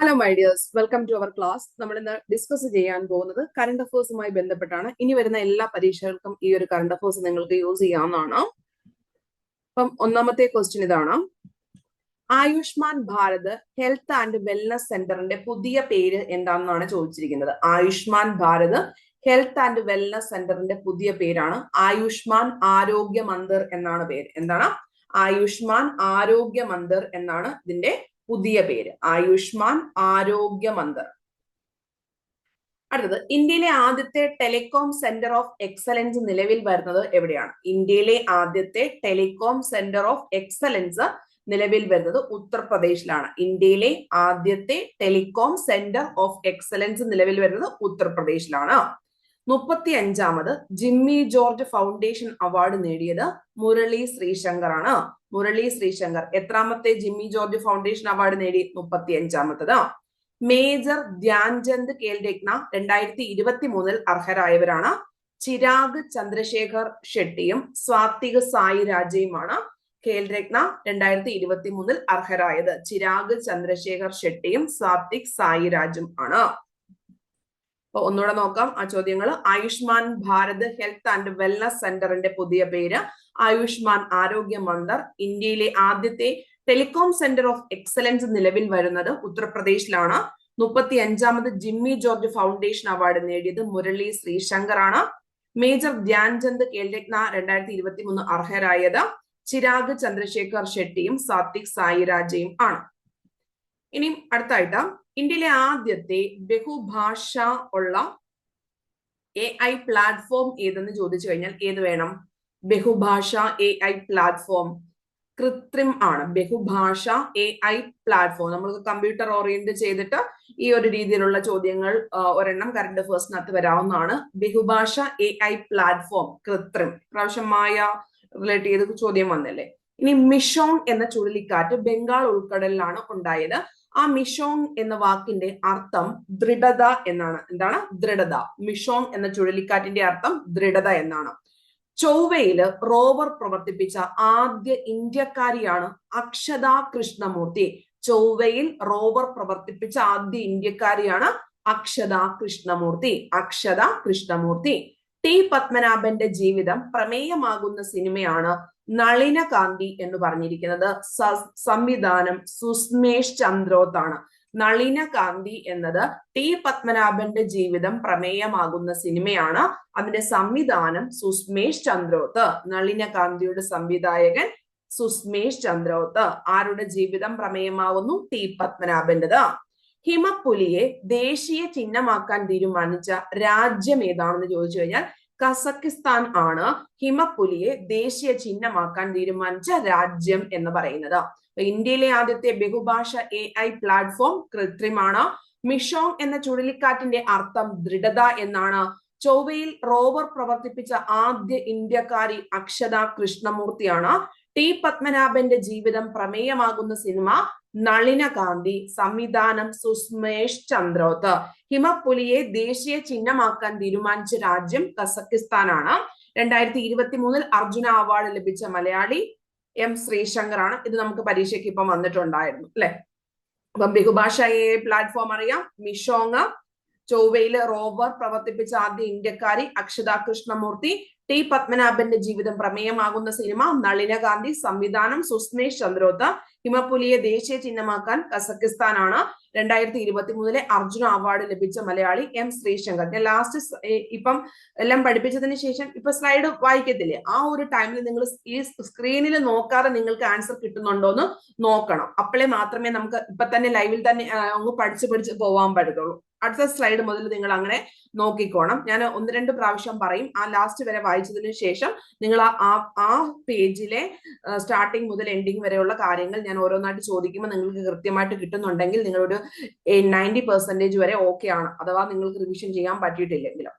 Hello my dears welcome to our class നമ്മൾ ഇന്ന് discuss ചെയ്യാൻ പോകുന്നത് കറണ്ട് അഫേഴ്സുമായി ബന്ധപ്പെട്ടാണ്. ഇനി വരുന്ന എല്ലാ പരീക്ഷകൾക്കും ഈ ഒരു കറണ്ട് അഫേഴ്സ് നിങ്ങൾക്ക് യൂസ് ചെയ്യാവുന്നതാണ്. അപ്പം ഒന്നാമത്തെ ക്വസ്റ്റ്യൻ ഇതാണ്. Ayushman Bharat health and wellness സെന്ററിന്റെ പുതിയ പേര് എന്താണെന്നാണ് ചോദിച്ചിരിക്കുന്നത്. Ayushman Bharat health and wellness സെന്ററിന്റെ പുതിയ പേരാണ്. ആയുഷ്മാൻ ആരോഗ്യ മന്ദിർ എന്നാണ് പേര്. എന്താണ്? ആയുഷ്മാൻ ആരോഗ്യ മന്ദിർ എന്നാണ് ഇതിന്റെ പുതിയ പേര്. ആയുഷ്മാൻ ആരോഗ്യ മന്ദർ അടുത്തത് ഇന്ത്യയിലെ ആദ്യത്തെ ടെലികോം സെന്റർ ഓഫ് എക്സലൻസ് നിലവിൽ വരുന്നത് എവിടെയാണ്? ഇന്ത്യയിലെ ആദ്യത്തെ ടെലികോം സെന്റർ ഓഫ് എക്സലൻസ് നിലവിൽ വരുന്നത് ഉത്തർപ്രദേശിലാണ്. ഇന്ത്യയിലെ ആദ്യത്തെ ടെലികോം സെന്റർ ഓഫ് എക്സലൻസ് നിലവിൽ വരുന്നത് ഉത്തർപ്രദേശിലാണ്. മുപ്പത്തി അഞ്ചാമത് ജിമ്മി ജോർജ് ഫൗണ്ടേഷൻ അവാർഡ് നേടിയത് മുരളി ശ്രീശങ്കർ ആണ് മുരളി ശ്രീശങ്കർ. എത്രാമത്തെ ജിമ്മി ജോർജ് ഫൗണ്ടേഷൻ അവാർഡ് നേടി മുപ്പത്തി അഞ്ചാമത്തത് മേജർ ധ്യാൻചന്ദ് കേൽരത്ന രണ്ടായിരത്തി ഇരുപത്തി മൂന്നിൽ അർഹരായവരാണ്. ചിരാഗ് ചന്ദ്രശേഖർ ഷെട്ടിയും സ്വാത്തിക് സായി രാജയുമാണ് ഖേൽരത്ന രണ്ടായിരത്തി ഇരുപത്തി മൂന്നിൽ അർഹരായത്. ചിരാഗ് ചന്ദ്രശേഖർ ഷെട്ടിയും സ്വാത്തിക് സായി രാജും ആണ്. അപ്പൊ ഒന്നുകൂടെ നോക്കാം. ആ ചോദ്യങ്ങൾ Ayushman Bharat health and wellness സെന്ററിന്റെ പുതിയ പേര്. ആയുഷ്മാൻ ആരോഗ്യ മന്ദർ ഇന്ത്യയിലെ ആദ്യത്തെ ടെലികോം സെന്റർ ഓഫ് എക്സലൻസ് നിലവിൽ വരുന്നത് ഉത്തർപ്രദേശിലാണ്. മുപ്പത്തി അഞ്ചാമത് ജിമ്മി ജോർജ് ഫൗണ്ടേഷൻ അവാർഡ് നേടിയത് മുരളി ശ്രീശങ്കർ ആണ് മേജർ ധ്യാൻചന്ദ് കേൽരത്ന രണ്ടായിരത്തി ഇരുപത്തി മൂന്ന് അർഹരായത് ചിരാഗ് ചന്ദ്രശേഖർ ഷെട്ടിയും സാത്വിക് സായിരാജയും ആണ്. ഇനിയും അടുത്തായിട്ട് ഇന്ത്യയിലെ ആദ്യത്തെ ബഹുഭാഷ ഉള്ള എ ഐ പ്ലാറ്റ്ഫോം ഏതെന്ന് ചോദിച്ചു കഴിഞ്ഞാൽ ഏത് വേണം? ബഹുഭാഷ എ ഐ പ്ലാറ്റ്ഫോം കൃത്രിം ആണ്. ബഹുഭാഷ എ ഐ പ്ലാറ്റ്ഫോം നമ്മൾ കമ്പ്യൂട്ടർ ഓറിയന്റ് ചെയ്തിട്ട് ഈ ഒരു രീതിയിലുള്ള ചോദ്യങ്ങൾ ഒരെണ്ണം കറണ്ട് അഫേഴ്സിനകത്ത് വരാവുന്നതാണ്. ബഹുഭാഷ എ ഐ പ്ലാറ്റ്ഫോം കൃത്രിം. പ്രാവശ്യമായ റിലേറ്റ് ചെയ്ത് ചോദ്യം വന്നല്ലേ? ഇനി മിഷോങ് എന്ന ചുഴലിക്കാറ്റ് ബംഗാൾ ഉൾക്കടലിലാണ് ഉണ്ടായത്. ആ മിഷോങ് എന്ന വാക്കിന്റെ അർത്ഥം ദൃഢത എന്നാണ്. എന്താണ്? ദൃഢത. മിഷോങ് എന്ന ചുഴലിക്കാറ്റിന്റെ അർത്ഥം ദൃഢത എന്നാണ്. ചൊവ്വയിൽ റോവർ പ്രവർത്തിപ്പിച്ച ആദ്യ ഇന്ത്യക്കാരിയാണ് അക്ഷത കൃഷ്ണമൂർത്തി ചൊവ്വയിൽ റോവർ പ്രവർത്തിപ്പിച്ച ആദ്യ ഇന്ത്യക്കാരിയാണ് അക്ഷത കൃഷ്ണമൂർത്തി അക്ഷത കൃഷ്ണമൂർത്തി ടി പത്മനാഭന്റെ ജീവിതം പ്രമേയമാകുന്ന സിനിമയാണ് നളിനകാന്തി എന്ന് പറഞ്ഞിരിക്കുന്നത് സംവിധാനം സുസ്മേഷ് ചന്ദ്രോത്താണ്. നളിനകാന്തി എന്നത് ടി പത്മനാഭന്റെ ജീവിതം പ്രമേയമാകുന്ന സിനിമയാണ്. അതിന്റെ സംവിധാനം സുസ്മേഷ് ചന്ദ്രോത്ത് നളിനകാന്തിയുടെ സംവിധായകൻ സുസ്മേഷ് ചന്ദ്രോത്ത്. ആരുടെ ജീവിതം പ്രമേയമാവുന്നു ടി പത്മനാഭന്റേത്. ഹിമപ്പുലിയെ ദേശീയ ചിഹ്നമാക്കാൻ തീരുമാനിച്ച രാജ്യം ഏതാണെന്ന് ചോദിച്ചു കഴിഞ്ഞാൽ കസക്കിസ്ഥാൻ ആണ് ഹിമപ്പുലിയെ ദേശീയ ചിഹ്നമാക്കാൻ തീരുമാനിച്ച രാജ്യം എന്ന് പറയുന്നത്. ഇന്ത്യയിലെ ആദ്യത്തെ ബഹുഭാഷ എ ഐ പ്ലാറ്റ്ഫോം കൃത്രിമാണ്. മിഷോങ് എന്ന ചുഴലിക്കാറ്റിന്റെ അർത്ഥം ദൃഢത എന്നാണ്. ചൊവ്വയിൽ റോവർ പ്രവർത്തിപ്പിച്ച ആദ്യ ഇന്ത്യക്കാരി അക്ഷത കൃഷ്ണമൂർത്തിയാണ്. ടി പത്മനാഭന്റെ ജീവിതം പ്രമേയമാകുന്ന സിനിമ നളിനകാന്തി സംവിധാനം സുസ്മേഷ് ചന്ദ്രോത്ത്. ഹിമപ്പുലിയെ ദേശീയ ചിഹ്നമാക്കാൻ തീരുമാനിച്ച രാജ്യം കസക്കിസ്ഥാനാണ്. രണ്ടായിരത്തി ഇരുപത്തി മൂന്നിൽ അർജുന അവാർഡ് ലഭിച്ച മലയാളി എം ശ്രീശങ്കർ ആണ് ഇത് നമുക്ക് പരീക്ഷയ്ക്ക് ഇപ്പം വന്നിട്ടുണ്ടായിരുന്നു അല്ലെ? അപ്പം ബഹുഭാഷ പ്ലാറ്റ്ഫോം അറിയാം. മിഷോങ് ചൊവ്വയിലെ റോവർ പ്രവർത്തിപ്പിച്ച ആദ്യ ഇന്ത്യക്കാരി അക്ഷത കൃഷ്ണമൂർത്തി. ടി പത്മനാഭന്റെ ജീവിതം പ്രമേയമാകുന്ന സിനിമ നളിനകാന്തി സംവിധാനം സുസ്മേഷ് ചന്ദ്രോത്ത് ഹിമപ്പുലിയെ ദേശീയ ചിഹ്നമാക്കാൻ കസക്കിസ്ഥാനാണ്. രണ്ടായിരത്തി ഇരുപത്തി മൂന്നിലെ അർജുന അവാർഡ് ലഭിച്ച മലയാളി എം ശ്രീശങ്കർ. ഞാൻ ലാസ്റ്റ് ഇപ്പം എല്ലാം പഠിപ്പിച്ചതിന് ശേഷം ഇപ്പൊ സ്ലൈഡ് വായിക്കത്തില്ലേ? ആ ഒരു ടൈമിൽ നിങ്ങൾ ഈ സ്ക്രീനിൽ നോക്കാതെ നിങ്ങൾക്ക് ആൻസർ കിട്ടുന്നുണ്ടോ എന്ന് നോക്കണം. അപ്പോഴേ മാത്രമേ നമുക്ക് ഇപ്പൊ തന്നെ ലൈവിൽ തന്നെ അങ്ങ് പഠിച്ചു പഠിച്ച് പോവാൻ പറ്റത്തുള്ളൂ. അടുത്ത സ്ലൈഡ് മുതൽ നിങ്ങൾ അങ്ങനെ നോക്കിക്കോണം. ഞാൻ ഒന്ന് രണ്ട് പ്രാവശ്യം പറയും. ആ ലാസ്റ്റ് വരെ വായിച്ചതിന് ശേഷം നിങ്ങൾ ആ ആ പേജിലെ സ്റ്റാർട്ടിങ് മുതൽ എൻഡിങ് വരെയുള്ള കാര്യങ്ങൾ ഞാൻ ഓരോന്നായിട്ട് ചോദിക്കുമ്പോൾ നിങ്ങൾക്ക് കൃത്യമായിട്ട് കിട്ടുന്നുണ്ടെങ്കിൽ നിങ്ങളൊരു നയന്റി പെർസെന്റേജ് വരെ ഓക്കെ ആണ്. അഥവാ നിങ്ങൾക്ക് റിവിഷൻ ചെയ്യാൻ പറ്റിയിട്ടില്ലെങ്കിലും.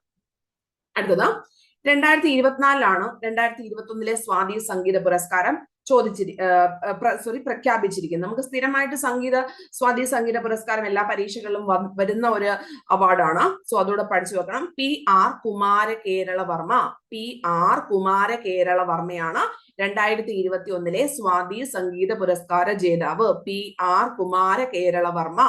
അടുത്തത് രണ്ടായിരത്തി ഇരുപത്തിനാലിലാണ് രണ്ടായിരത്തി ഇരുപത്തി ഒന്നിലെ സ്വാതി സംഗീത പുരസ്കാരം ചോദിച്ചിരി സോറി പ്രഖ്യാപിച്ചിരിക്കുന്നത്. നമുക്ക് സ്ഥിരമായിട്ട് സംഗീത സ്വാതി സംഗീത പുരസ്കാരം എല്ലാ പരീക്ഷകളിലും വരുന്ന ഒരു അവാർഡാണ്. സോ അതോടെ പഠിച്ചു വെക്കണം. P R Kumara Kerala Varma. P R Kumara Kerala വർമ്മയാണ് രണ്ടായിരത്തി ഇരുപത്തി ഒന്നിലെ സ്വാതി സംഗീത പുരസ്കാര ജേതാവ്. P R Kumara Kerala Varma.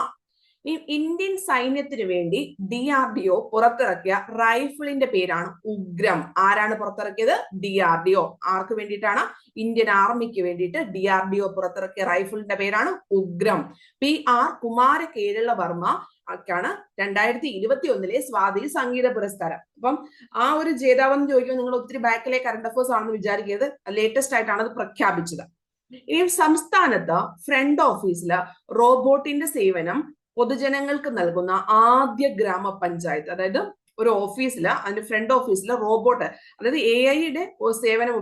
ഈ ഇന്ത്യൻ സൈന്യത്തിന് വേണ്ടി ഡി ആർ ഡി ഒ പുറത്തിറക്കിയ റൈഫിളിന്റെ പേരാണ് ഉഗ്രം. ആരാണ് പുറത്തിറക്കിയത്? ഡി ആർ ഡി ഒ ആർക്ക് വേണ്ടിയിട്ടാണ്? ഇന്ത്യൻ ആർമിക്ക് വേണ്ടിയിട്ട് ഡി ആർ ഡി ഒ പുറത്തിറക്കിയ റൈഫിളിന്റെ പേരാണ് ഉഗ്രം. പി ആർ കുമാര കേരള വർമ്മ ാണ് രണ്ടായിരത്തി ഇരുപത്തി ഒന്നിലെ സ്വാതി സംഗീത പുരസ്കാരം. അപ്പം ആ ഒരു ജേതാവെന്ന് ചോദിക്കുമ്പോൾ നിങ്ങൾ ഒത്തിരി ബാക്കിലെ കറണ്ട് അഫേഴ്സ് ആണെന്ന് വിചാരിക്കരുത്. ലേറ്റസ്റ്റ് ആയിട്ടാണ് അത് പ്രഖ്യാപിച്ചത്. ഇനി സംസ്ഥാനത്ത് ഫ്രണ്ട് ഓഫീസിൽ റോബോട്ടിന്റെ സേവനം പൊതുജനങ്ങൾക്ക് നൽകുന്ന ആദ്യ ഗ്രാമപഞ്ചായത്ത് അതായത് ഒരു ഓഫീസിൽ അതിന്റെ ഫ്രണ്ട് ഓഫീസിൽ റോബോട്ട് അതായത് എ ഐയുടെ സേവനം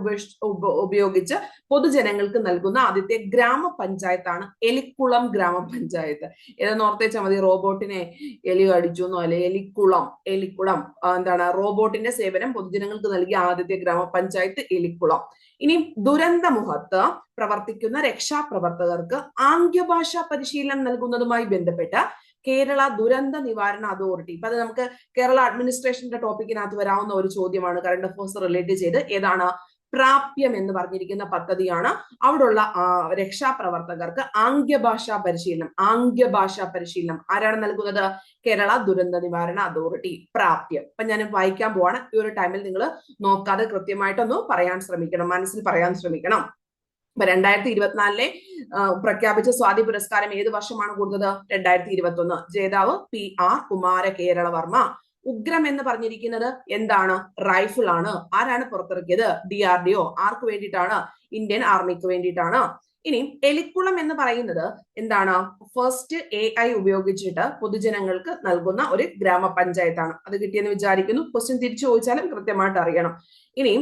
ഉപയോഗിച്ച് പൊതുജനങ്ങൾക്ക് നൽകുന്ന ആദ്യത്തെ ഗ്രാമപഞ്ചായത്താണ് എലിക്കുളം ഗ്രാമപഞ്ചായത്ത്. ഏതെന്ന് ഓർത്തേച്ചാൽ മതി റോബോട്ടിനെ എലി അടിച്ചു എന്നോ അല്ലെ എലിക്കുളം എലിക്കുളം എന്താണ് റോബോട്ടിന്റെ സേവനം പൊതുജനങ്ങൾക്ക് നൽകിയ ആദ്യത്തെ ഗ്രാമപഞ്ചായത്ത് എലിക്കുളം. ഇനി ദുരന്തമുഖത്ത് പ്രവർത്തിക്കുന്ന രക്ഷാപ്രവർത്തകർക്ക് ആംഗ്യഭാഷാ പരിശീലനം നൽകുന്നതുമായി ബന്ധപ്പെട്ട് കേരള ദുരന്ത നിവാരണ അതോറിറ്റി. ഇപ്പൊ അത് നമുക്ക് കേരള അഡ്മിനിസ്ട്രേഷന്റെ ടോപ്പിക്കിനകത്ത് വരാവുന്ന ഒരു ചോദ്യമാണ് കറണ്ട് അഫയേഴ്സ് റിലേറ്റ് ചെയ്ത്. ഏതാണ്? പ്രാപ്യം എന്ന് പറഞ്ഞിരിക്കുന്ന പദ്ധതിയാണ്. അവിടുള്ള രക്ഷാപ്രവർത്തകർക്ക് ആംഗ്യഭാഷാ പരിശീലനം. ആംഗ്യഭാഷാ പരിശീലനം. ആരാണ് നൽകുന്നത്? കേരള ദുരന്ത നിവാരണ അതോറിറ്റി. പ്രാപ്യം. അപ്പൊ ഞാൻ വായിക്കാൻ പോവാണ്. ഈ ഒരു ടൈമിൽ നിങ്ങൾ നോക്കാതെ കൃത്യമായിട്ടൊന്ന് പറയാൻ ശ്രമിക്കണം. മനസ്സിൽ പറയാൻ ശ്രമിക്കണം. ഇപ്പൊ രണ്ടായിരത്തി ഇരുപത്തിനാലിലെ പ്രഖ്യാപിച്ച സ്വാതി പുരസ്കാരം ഏത് വർഷമാണ് കൊടുത്തത് രണ്ടായിരത്തി ഇരുപത്തി ഒന്ന് ജേതാവ് പി ആർ കുമാര കേരളവർമ്മ ഉഗ്രം എന്ന് പറഞ്ഞിരിക്കുന്നത് എന്താണ്? റൈഫിൾ ആണ്. ആരാണ് പുറത്തിറക്കിയത്? D R D O. ആർക്ക് വേണ്ടിയിട്ടാണ്? ഇന്ത്യൻ ആർമിക്ക് വേണ്ടിയിട്ടാണ്. ഇനി എലിക്കുളം എന്ന് പറയുന്നത് എന്താണ്? ഫസ്റ്റ് എ ഐ ഉപയോഗിച്ചിട്ട് പൊതുജനങ്ങൾക്ക് നൽകുന്ന ഒരു ഗ്രാമപഞ്ചായത്താണ്. അത് കിട്ടിയെന്ന് വിചാരിക്കുന്നു. ക്വസ്റ്റ്യൻ തിരിച്ചു ചോദിച്ചാലും കൃത്യമായിട്ട് അറിയണം. ഇനി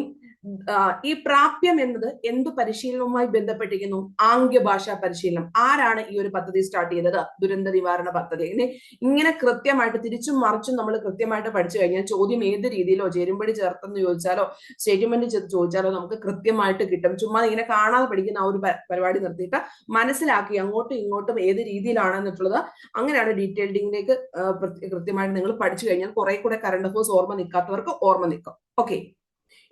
ഈ പ്രാപ്യം എന്നത് എന്ത് പരിശീലനവുമായി ബന്ധപ്പെട്ടിരിക്കുന്നു? ആംഗ്യഭാഷാ പരിശീലനം. ആരാണ് ഈ ഒരു പദ്ധതി സ്റ്റാർട്ട് ചെയ്തത് ദുരന്ത നിവാരണ പദ്ധതി. ഇനി ഇങ്ങനെ കൃത്യമായിട്ട് തിരിച്ചും മറിച്ചും നമ്മൾ കൃത്യമായിട്ട് പഠിച്ചു കഴിഞ്ഞാൽ ചോദ്യം ഏത് രീതിയിലോ ചേരുമ്പടി ചേർത്തെന്ന് ചോദിച്ചാലോ സ്റ്റേറ്റ്മെന്റ് ചോദിച്ചാലോ നമുക്ക് കൃത്യമായിട്ട് കിട്ടും. ചുമ്മാ ഇങ്ങനെ കാണാതെ പഠിക്കുന്ന ആ ഒരു പരിപാടി നിർത്തിയിട്ട് മനസ്സിലാക്കി അങ്ങോട്ടും ഇങ്ങോട്ടും ഏത് രീതിയിലാണെന്നിട്ടുള്ളത് അങ്ങനെയാണ് ഡീറ്റെയിൽഡിങ്ങിലേക്ക് കൃത്യമായിട്ട് നിങ്ങൾ പഠിച്ചു കഴിഞ്ഞാൽ കുറെ കൂടെ കറണ്ട് അഫേഴ്സ് ഓർമ്മ നിൽക്കാത്തവർക്ക് ഓർമ്മ നിൽക്കും. ഓക്കെ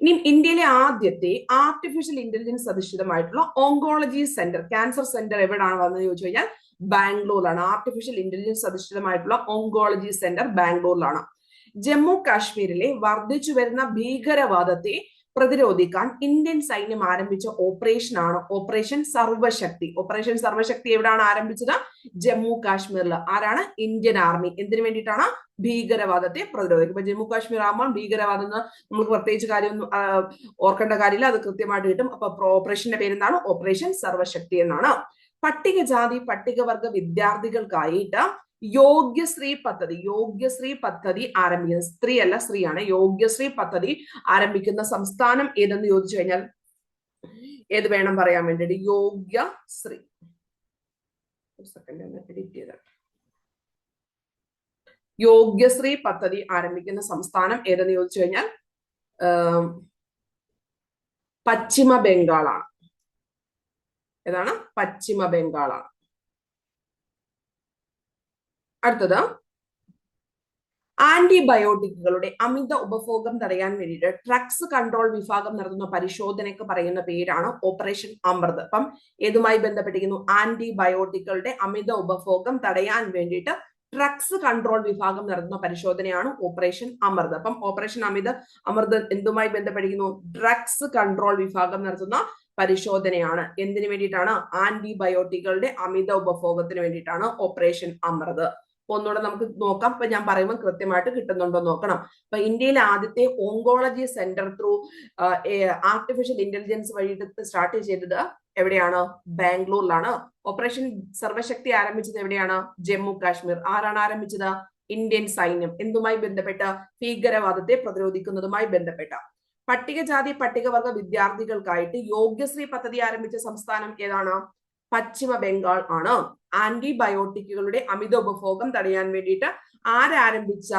ഇനി ഇന്ത്യയിലെ ആദ്യത്തെ ആർട്ടിഫിഷ്യൽ ഇന്റലിജൻസ് അധിഷ്ഠിതമായിട്ടുള്ള ഓങ്കോളജി സെന്റർ ക്യാൻസർ സെന്റർ എവിടെയാണ് വന്നത് ചോദിച്ചു കഴിഞ്ഞാൽ ബാംഗ്ലൂരിലാണ്. ആർട്ടിഫിഷ്യൽ ഇന്റലിജൻസ് അധിഷ്ഠിതമായിട്ടുള്ള ഓങ്കോളജി സെന്റർ ബാംഗ്ലൂരിലാണ്. ജമ്മു കാശ്മീരിലെ വർദ്ധിച്ചു വരുന്ന ഭീകരവാദത്തെ പ്രതിരോധിക്കാൻ ഇന്ത്യൻ സൈന്യം ആരംഭിച്ച ഓപ്പറേഷൻ ആണ് ഓപ്പറേഷൻ സർവശക്തി ഓപ്പറേഷൻ സർവശക്തി എവിടെയാണ് ആരംഭിച്ചത്? ജമ്മു കാശ്മീരിൽ ആരാണ്? ഇന്ത്യൻ ആർമി എന്തിനു വേണ്ടിയിട്ടാണ്? ഭീകരവാദത്തെ പ്രതിരോധിക്കും ഇപ്പൊ ജമ്മു കാശ്മീർ ആകുമ്പോൾ ഭീകരവാദം എന്ന് നമുക്ക് പ്രത്യേകിച്ച് കാര്യമൊന്നും ഓർക്കേണ്ട കാര്യമില്ല. അത് കൃത്യമായിട്ട് കിട്ടും. അപ്പൊ ഓപ്പറേഷന്റെ പേരെന്താണ്? ഓപ്പറേഷൻ സർവശക്തി എന്നാണ്. പട്ടികജാതി പട്ടികവർഗ വിദ്യാർത്ഥികൾക്കായിട്ട് യോഗ്യശ്രീ പദ്ധതി യോഗ്യശ്രീ പദ്ധതി ആരംഭിക്കുന്ന സ്ത്രീ അല്ല സ്ത്രീയാണ് യോഗ്യശ്രീ പദ്ധതി ആരംഭിക്കുന്ന സംസ്ഥാനം ഏതെന്ന് ചോദിച്ചു കഴിഞ്ഞാൽ ഏത് വേണം പറയാൻ വേണ്ടിയിട്ട്? യോഗ്യശ്രീ ഒരു സെക്കൻഡ് എഡിറ്റ് ചെയ്ത. യോഗ്യശ്രീ പദ്ധതി ആരംഭിക്കുന്ന സംസ്ഥാനം ഏതെന്ന് ചോദിച്ചു കഴിഞ്ഞാൽ പശ്ചിമ ബംഗാളാണ്. ഏതാണ്? പശ്ചിമ ബംഗാളാണ്. അടുത്തത് ആന്റിബയോട്ടിക്കുകളുടെ അമിത ഉപഭോഗം തടയാൻ വേണ്ടിയിട്ട് ഡ്രഗ്സ് കൺട്രോൾ വിഭാഗം നടത്തുന്ന പരിശോധനയ്ക്ക് പറയുന്ന പേരാണ് ഓപ്പറേഷൻ അമൃത്. അപ്പം ഏതുമായി ബന്ധപ്പെട്ടിരിക്കുന്നു? ആന്റിബയോട്ടിക്കുകളുടെ അമിത ഉപഭോഗം തടയാൻ വേണ്ടിയിട്ട് ഡ്രഗ്സ് കൺട്രോൾ വിഭാഗം നടത്തുന്ന പരിശോധനയാണ് ഓപ്പറേഷൻ അമൃത്. അപ്പം ഓപ്പറേഷൻ അമിത അമൃത് എന്തുമായി ബന്ധപ്പെട്ടിരിക്കുന്നു? ഡ്രഗ്സ് കൺട്രോൾ വിഭാഗം നടത്തുന്ന പരിശോധനയാണ്. എന്തിനു വേണ്ടിയിട്ടാണ്? ആന്റിബയോട്ടിക്കുകളുടെ അമിത ഉപഭോഗത്തിന് വേണ്ടിയിട്ടാണ് ഓപ്പറേഷൻ അമൃത്. ഒന്നുകൂടെ നമുക്ക് നോക്കാം. ഇപ്പൊ ഞാൻ പറയുമ്പോൾ കൃത്യമായിട്ട് കിട്ടുന്നുണ്ടോ നോക്കണം. അപ്പൊ ഇന്ത്യയിലെ ആദ്യത്തെ oncology centre through artificial intelligence വഴി സ്റ്റാർട്ട് ചെയ്തത് എവിടെയാണ്? ബാംഗ്ലൂരിലാണ്. ഓപ്പറേഷൻ സർവശക്തി ആരംഭിച്ചത് എവിടെയാണ്? ജമ്മു കാശ്മീർ. ആരാണ് ആരംഭിച്ചത്? ഇന്ത്യൻ സൈന്യം. എന്തുമായി ബന്ധപ്പെട്ട? ഭീകരവാദത്തെ പ്രതിരോധിക്കുന്നതുമായി ബന്ധപ്പെട്ട. പട്ടികജാതി പട്ടികവർഗ വിദ്യാർത്ഥികൾക്കായിട്ട് യോഗ്യശ്രീ പദ്ധതി ആരംഭിച്ച സംസ്ഥാനം ഏതാണ്? പശ്ചിമ ബംഗാൾ ആണ്. ആന്റിബയോട്ടിക്കുകളുടെ അമിത ഉപഭോഗം തടയാൻ വേണ്ടിയിട്ട് ആരാരംഭിച്ച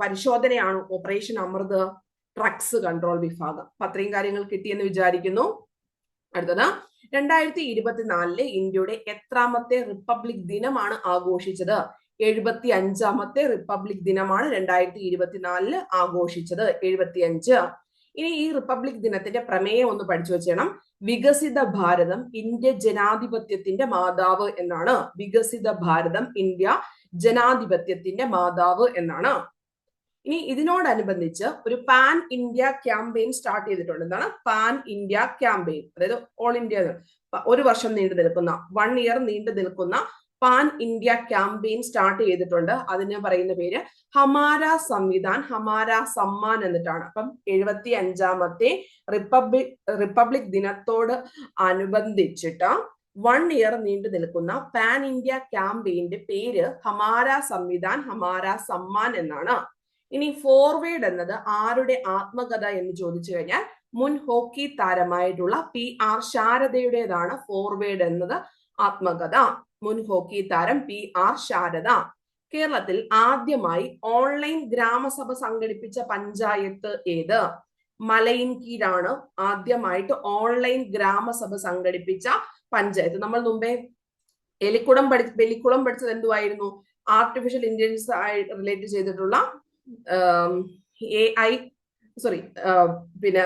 പരിശോധനയാണ് ഓപ്പറേഷൻ അമൃത് ഡ്രഗ്സ് കൺട്രോൾ വിഭാഗം. അത്രയും കാര്യങ്ങൾ കിട്ടിയെന്ന് വിചാരിക്കുന്നു. അടുത്തത് രണ്ടായിരത്തി ഇരുപത്തിനാലിലെ ഇന്ത്യയുടെ എത്രാമത്തെ റിപ്പബ്ലിക് ദിനമാണ് ആഘോഷിച്ചത്? എഴുപത്തി അഞ്ചാമത്തെ റിപ്പബ്ലിക് ദിനമാണ് രണ്ടായിരത്തി ഇരുപത്തിനാലിൽ ആഘോഷിച്ചത്. എഴുപത്തി അഞ്ച് ഇനി ഈ റിപ്പബ്ലിക് ദിനത്തിന്റെ പ്രമേയം ഒന്ന് പഠിച്ചു വെച്ചേണം. വികസിത ഭാരതം ഇന്ത്യ ജനാധിപത്യത്തിന്റെ മാതാവ് എന്നാണ്. വികസിത ഭാരതം ഇന്ത്യ ജനാധിപത്യത്തിന്റെ മാതാവ് എന്നാണ്. ഇനി ഇതിനോടനുബന്ധിച്ച് ഒരു പാൻ ഇന്ത്യ ക്യാമ്പയിൻ സ്റ്റാർട്ട് ചെയ്തിട്ടുണ്ട്. എന്താണ്? Pan India campaign. അതായത് ഓൾ ഇന്ത്യ ഒരു വർഷം നീണ്ടു നിൽക്കുന്ന വൺ ഇയർ നീണ്ടു നിൽക്കുന്ന പാൻ ഇന്ത്യ ക്യാമ്പയിൻ സ്റ്റാർട്ട് ചെയ്തിട്ടുണ്ട്. അതിന് പറയുന്ന പേര് ഹമാര സംവിധാൻ ഹമാര സമ്മാൻ എന്നിട്ടാണ്. അപ്പം എഴുപത്തി അഞ്ചാമത്തെ റിപ്പബ്ലിക് റിപ്പബ്ലിക് ദിനത്തോട് അനുബന്ധിച്ചിട്ട് വൺ ഇയർ നീണ്ടു നിൽക്കുന്ന പാൻ ഇന്ത്യ ക്യാമ്പയിന്റെ പേര് ഹമാര സംവിധാൻ ഹമാര സമ്മാൻ എന്നാണ്. ഇനി ഫോർവേഡ് എന്നത് ആരുടെ ആത്മകഥ എന്ന് ചോദിച്ചു കഴിഞ്ഞാൽ മുൻ ഹോക്കി താരമായിട്ടുള്ള പി ആർ ശാരദയുടേതാണ് ഫോർവേഡ് എന്നത് ആത്മകഥ. മുൻ ഹോക്കി താരം പി ആർ ശാരദ കേരളത്തിൽ ആദ്യമായി ഓൺലൈൻ ഗ്രാമസഭ സംഘടിപ്പിച്ച പഞ്ചായത്ത് ഏത്? മലയിൻകീഴാണ് ആദ്യമായിട്ട് ഓൺലൈൻ ഗ്രാമസഭ സംഘടിപ്പിച്ച പഞ്ചായത്ത്. നമ്മൾ മുമ്പേ എലിക്കുളം പഠി എലിക്കുളം പഠിച്ചത് എന്തുവായിരുന്നു? ആർട്ടിഫിഷ്യൽ ഇന്റലിജൻസ് ആയി റിലേറ്റ് ചെയ്തിട്ടുള്ള എ ഐ സോറി പിന്നെ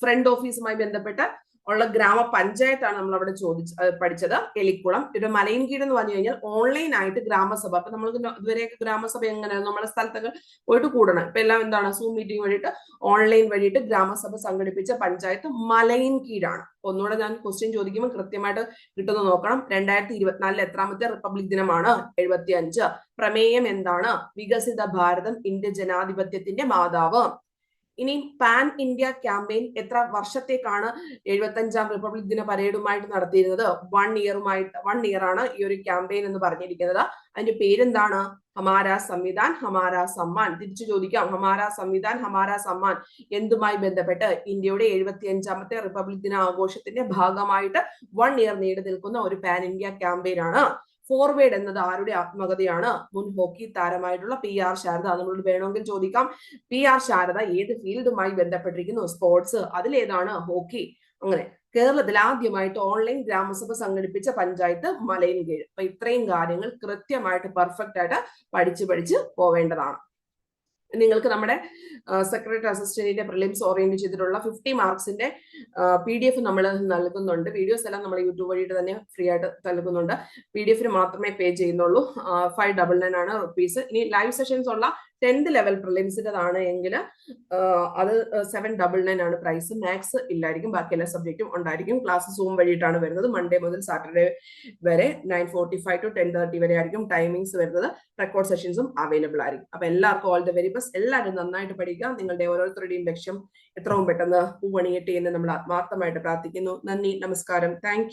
ഫ്രണ്ട് ഓഫീസുമായി ബന്ധപ്പെട്ട ഉള്ള ഗ്രാമപഞ്ചായത്താണ് നമ്മൾ അവിടെ ചോദിച്ച് പഠിച്ചത്. എലിക്കുളം. ഇവിടെ മലയൻകീട് എന്ന് പറഞ്ഞു കഴിഞ്ഞാൽ ഓൺലൈൻ ആയിട്ട് ഗ്രാമസഭ. അപ്പൊ നമ്മൾ ഇതുവരെയൊക്കെ ഗ്രാമസഭ എങ്ങനെയാണ് നമ്മുടെ സ്ഥലത്തൊക്കെ പോയിട്ട് കൂടണം. ഇപ്പൊ എല്ലാം എന്താണ്? സൂം മീറ്റിംഗ് വഴിയിട്ട് ഓൺലൈൻ വഴിയിട്ട് ഗ്രാമസഭ സംഘടിപ്പിച്ച പഞ്ചായത്ത് മലയിൻകീഴാണ് ഒന്നുകൂടെ ഞാൻ ക്വസ്റ്റ്യൻ ചോദിക്കുമ്പോൾ കൃത്യമായിട്ട് കിട്ടുന്ന നോക്കണം. രണ്ടായിരത്തി ഇരുപത്തിനാലിൽ എത്രാമത്തെ റിപ്പബ്ലിക് ദിനമാണ്? എഴുപത്തി അഞ്ച് പ്രമേയം എന്താണ്? വികസിത ഭാരതം ഇന്ത്യ ജനാധിപത്യത്തിന്റെ മാതാവ്. ഇനി പാൻ ഇന്ത്യ ക്യാമ്പയിൻ എത്ര വർഷത്തേക്കാണ് എഴുപത്തി അഞ്ചാം റിപ്പബ്ലിക് ദിന പരേഡുമായിട്ട് നടത്തിയിരുന്നത്? വൺ ഇയറുമായിട്ട് വൺ ഇയർ ആണ് ഈ ഒരു ക്യാമ്പയിൻ എന്ന് പറഞ്ഞിരിക്കുന്നത്. അതിന്റെ പേരെന്താണ്? ഹമാര സംവിധാൻ ഹമാര സമ്മാൻ. തിരിച്ചു ചോദിക്കാം. ഹമാര സംവിധാൻ ഹമാര സമ്മാൻ എന്തുമായി ബന്ധപ്പെട്ട് ഇന്ത്യയുടെ എഴുപത്തി അഞ്ചാമത്തെ റിപ്പബ്ലിക് ദിന ആഘോഷത്തിന്റെ ഭാഗമായിട്ട് വൺ ഇയർ നീണ്ടു നിൽക്കുന്ന ഒരു പാൻ ഇന്ത്യ ക്യാമ്പയിൻ ആണ്. ഫോർവേഡ് എന്നത് ആരുടെ ആത്മകഥയാണ്? മുൻ ഹോക്കി താരമായിട്ടുള്ള പി ആർ ശാരദ നമ്മളോട് വേണമെങ്കിൽ ചോദിക്കാം. പി ആർ ശാരദ ഏത് ഫീൽഡുമായി ബന്ധപ്പെട്ടിരിക്കുന്നു? സ്പോർട്സ് അതിലേതാണ് ഹോക്കി. അങ്ങനെ കേരളത്തിൽ ആദ്യമായിട്ട് ഓൺലൈൻ ഗ്രാമസഭ സംഘടിപ്പിച്ച പഞ്ചായത്ത് മലയൻകീഴ്. അപ്പൊ ഇത്രയും കാര്യങ്ങൾ കൃത്യമായിട്ട് പെർഫെക്റ്റ് ആയിട്ട് പഠിച്ചു പഠിച്ച് പോവേണ്ടതാണ്. നിങ്ങൾക്ക് നമ്മുടെ സെക്രട്ടറി അസിസ്റ്റന്റിന്റെ പ്രിലിംസ് ഓറിയന്റ് ചെയ്തിട്ടുള്ള ഫിഫ്റ്റി മാർക്സിന്റെ പി ഡി എഫ് നമ്മൾ നൽകുന്നുണ്ട്. വീഡിയോസ് എല്ലാം നമ്മൾ യൂട്യൂബ് വഴിയിട്ട് തന്നെ ഫ്രീ ആയിട്ട് നൽകുന്നുണ്ട്. പി ഡി എഫിന് മാത്രമേ പേ ചെയ്യുന്നുള്ളൂ. ഫൈവ് ഡബിൾ നയൻ ആണ് റുപ്പീസ് ഇനി ലൈവ് സെഷൻസ് ഉള്ള ടെൻത്ത് ലെവൽ പ്രിലിംസിന്റെതാണ് എങ്കിൽ അത് സെവൻ ഡബിൾ നയൻ ആണ് പ്രൈസ് മാത്സ് ഇല്ലായിരിക്കും ബാക്കി എല്ലാ സബ്ജക്റ്റും ഉണ്ടായിരിക്കും. ക്ലാസ് സൂം വഴിയിട്ടാണ് വരുന്നത്. മൺഡേ മുതൽ സാറ്റർഡേ വരെ nine forty five to ten thirty വരെ ആയിരിക്കും ടൈമിങ്സ് വരുന്നത്. റെക്കോർഡ് സെഷൻസും അവൈലബിൾ ആയിരിക്കും. അപ്പൊ എല്ലാവർക്കും ഓൾ ദ വെരി ബെസ്റ്റ് എല്ലാവരും നന്നായിട്ട് പഠിക്കുക. നിങ്ങളുടെ ഓരോരുത്തരുടെയും ലക്ഷ്യം എത്രയും പെട്ടെന്ന് പൂവണിയട്ടെ എന്ന് നമ്മൾ ആത്മാർത്ഥമായിട്ട് പ്രാർത്ഥിക്കുന്നു. നന്ദി നമസ്കാരം. താങ്ക്